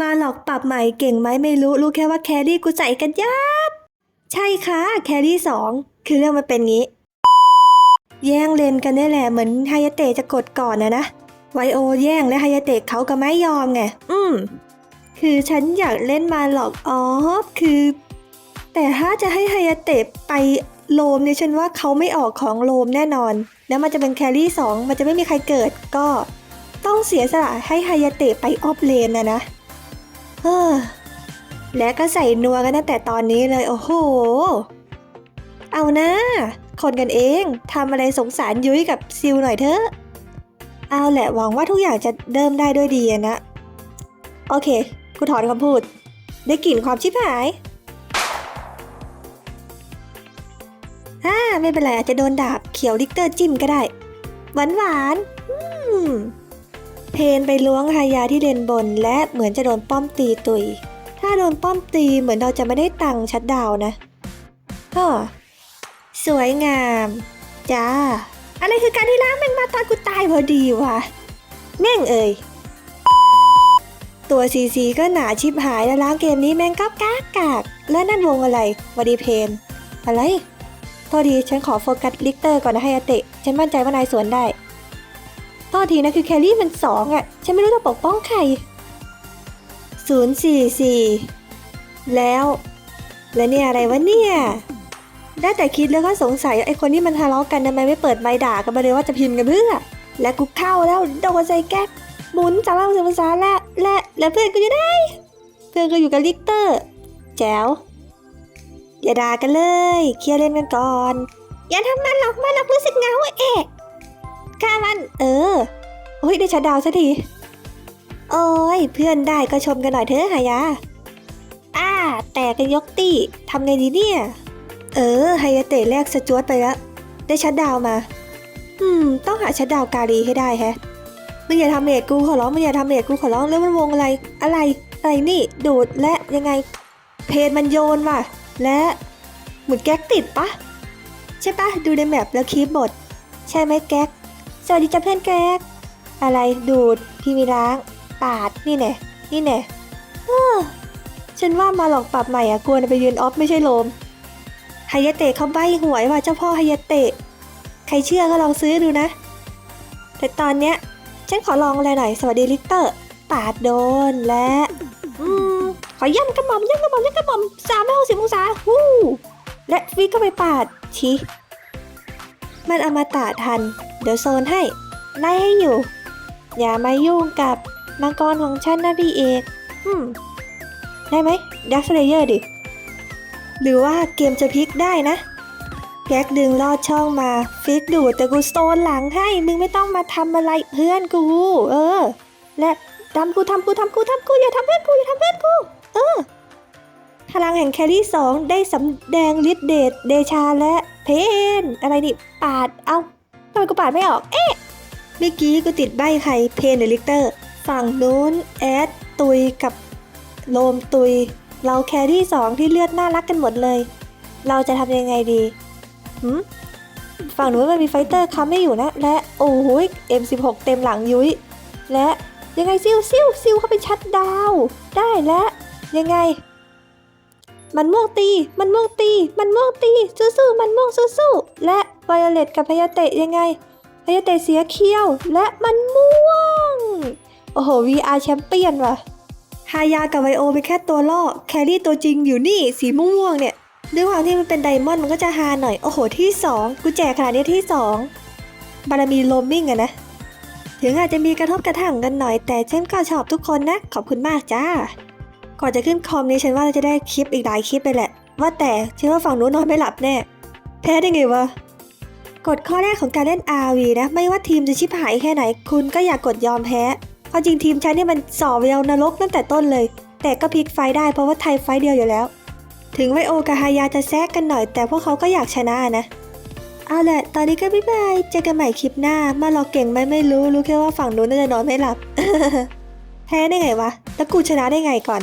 มาหลอกปรับใหม่เก่งไหมไม่รู้ รู้แค่ว่าแครี่กูใส่กันยับ ใช่ค่ะแครี่สองคือเรื่องมันเป็นงี้ แย่งเลนกันนี่แหละเหมือนไฮายาเตะจะกดก่อนนะนะไวโอแย่งและไฮายาเตะเขาก็ไม่ยอมไง อืม คือฉันอยากเล่นมาหลอกออฟคือ แต่ถ้าจะให้ไฮายาเตะไปโลมเนี่ยฉันว่าเขาไม่ออกของโลมแน่นอน แล้วมันจะเป็นแครี่สองมันจะไม่มีใครเกิดก็ ต้องเสียสละให้ไฮายาเตะไปออฟเลนนะนะ และก็ใส่นัวกันตั้งแต่ตอนนี้เลยโอ้โห เอานะคนกันเองทำอะไรสงสารยุ้ยกับซิลหน่อยเถอะเอาแหละหวังว่าทุกอย่างจะเริ่มได้ด้วยดีนะ โอเค กูถอนคำพูด ได้กลิ่นความชิบหายฮ่าไม่เป็นไรอาจจะโดนดาบเขียวลิกเตอร์จิ้มก็ได้ หวานหวานอืม เพนไปล้วงฮายาที่เลนบน และเหมือนจะโดนป้อมตีตุย ถ้าโดนป้อมตีเหมือนเราจะไม่ได้ตังค์ชัดดาวน์นะสวยงาม จ้า อะไรคือการที่ล้างแมงมาตอนกูตายพอดีวะแม่งเอ่ยตัวซีซีก็หนาชิบหายแล้วล้างเกมนี้แม่งก็กากกากและนั่นวงอะไรวดีเพน อะไร โทษทีฉันขอโฟกัสลิกเตอร์ก่อนนะให้อาเตะ ฉันมั่นใจว่านายสวนได้ โทษทีนะคือแครี่มันสองอะ ฉันไม่รู้จะปกป้องใครศูนย์สี่สี่แล้ว และเนี่ยอะไรวะเนี่ย ได้แต่คิดแล้วก็สงสัยไอ้คนที่มันทะเลาะกันทำไมไม่เปิดไมค์ด่ากันมาเลยว่าจะพิมพ์กันเพื่อ และกูเข้าแล้วโดนใส่แก๊กหมุนจากเล่าภาษาและและและเพื่อนก็อยู่ได้ เพื่อนก็อยู่กับลิกเตอร์ แจ๋วอย่าด่ากันเลย เคลียร์เล่นกันก่อน อย่าทำมันหรอกมันหรอกรู้สึกเหงาเอะ ฆ่ามัน เออโอ้ยได้ชัดดาวน์สักทีโอ้ยเพื่อนได้ก็ชมกันหน่อยเถอะหายาอ่าแต่กันยกตี้ทำไงดีเนี่ย เออไฮยาเตะแรกสจวตไปแล้ว ได้ชัดดาวมา อืม ต้องหาชัดดาวกาลีให้ได้แฮะมึงอย่าทำเมดกูขอร้องมึงอย่าทำเมดกูขอร้องแล้วมันวงอะไร อะไรอะไรนี่ดูดและยังไง เพนมันโยนว่ะ และเหมือนแก๊กติดปะใช่ปะดูในแมปแล้วคีบบทใช่ไหมแก๊ก สวัสดีจ้าเพื่อนแก๊กอะไรดูดพี่มีล้าง ปาดนี่แน่นี่แน่เออฉันว่ามาหลอกปรับใหม่อะกลัวไปยืนออฟไม่ใช่โลมไฮยาเตะเขาใบหวยว่าเจ้าพ่อไฮยาเตะ ใครเชื่อก็ลองซื้อดูนะ แต่ตอนเนี้ย ฉันขอลองอะไรหน่อยสวัสดีลิกเตอร์ ปาดโดนและ อืม ขอย่ำกระหม่อมย่ำกระหม่อมย่ำกระหม่อมสามร้อยหกสิบองศาวู้และฟีก็ไปปาดชี้ มันเอามาตาทัน เดี๋ยวโซนให้ ไล่ให้อยู่ อย่ามายุ่งกับมังกรของฉันนะพี่เอกอืม ได้ไหมดักสเลเยอร์ดิ หรือว่าเกมจะพลิกได้นะแก๊กดึงลอดช่องมา ฟิกดูดแต่กูโตนหลังให้ มึงไม่ต้องมาทำอะไรเพื่อนกู เออ และทำกูทำกูทำกูทำกูอย่าทำเพื่อนกูอย่าทำเพื่อนกู เออพลังแห่งแครี่สองได้สำแดงฤทธิ์เดชเดชาและ เพนอะไรนี่ปาดเอาทำไมกูปาดไม่ออก เอ๊ะเมื่อกี้กูติดใบใครเพนหรือลิกเตอร์ ฝั่งนู้นแอดตุยกับโลมตุย เราแครี่สองที่เลือดน่ารักกันหมดเลย เราจะทำยังไงดีหืมฝั่งนู้นมันมีไฟเตอร์ค้ำไม่อยู่นะ และโอ้โห M16 เต็มหลังยุ้ยและยังไงซิวซิวซิวเข้าไปชัดดาว ได้และยังไง มันม่วงตี มันม่วงตี มันม่วงตีสู้ๆมันม่วงสู้ๆและไวโอเลตกับพยาเตะยังไงพยาเตะเสียเคี้ยว และมันม่วง โอ้โห VR แชมเปี้ยนว่ะฮายากับไวโอเป็นแค่ตัวล่อ แครี่ตัวจริงอยู่นี่สีม่วงเนี่ย ด้วยความที่มันเป็นไดมอนด์มันก็จะฮาหน่อย โอ้โห ที่2กูแจกขนาดนี้ที่ 2 บารมีโลมมิ่งอะนะ ถึงอาจจะมีกระทบกระทั่งกันหน่อย แต่ฉันก็ชอบทุกคนนะ ขอบคุณมากจ้า ก่อนจะขึ้นคอมนี้ฉันว่าเราจะได้คลิปอีกหลายคลิปไปแหละ ว่าแต่ฉันว่าฝั่งนู้นนอนไม่หลับแน่ แพ้ได้ไงวะ กฎข้อแรกของการเล่น RV นะ ไม่ว่าทีมจะชิบหายแค่ไหน คุณก็อย่ากกดยอมแพ้ความจริงทีมฉันนี่มันส่อเวลนรกตั้งแต่ต้นเลย แต่ก็พลิกไฟได้เพราะว่าไทยไฟเดียวอยู่แล้ว ถึงไวโอกับฮายาจะแซกกันหน่อย แต่พวกเขาก็อยากชนะนะเอาแหละ ตอนนี้ก็บ๊ายบาย เจอกันใหม่คลิปหน้า มาหลอกเก่งไหมไม่รู้ รู้แค่ว่าฝั่งนู้นน่าจะนอนไม่หลับ แพ้ได้ไงวะ แล้วกูชนะได้ไงก่อน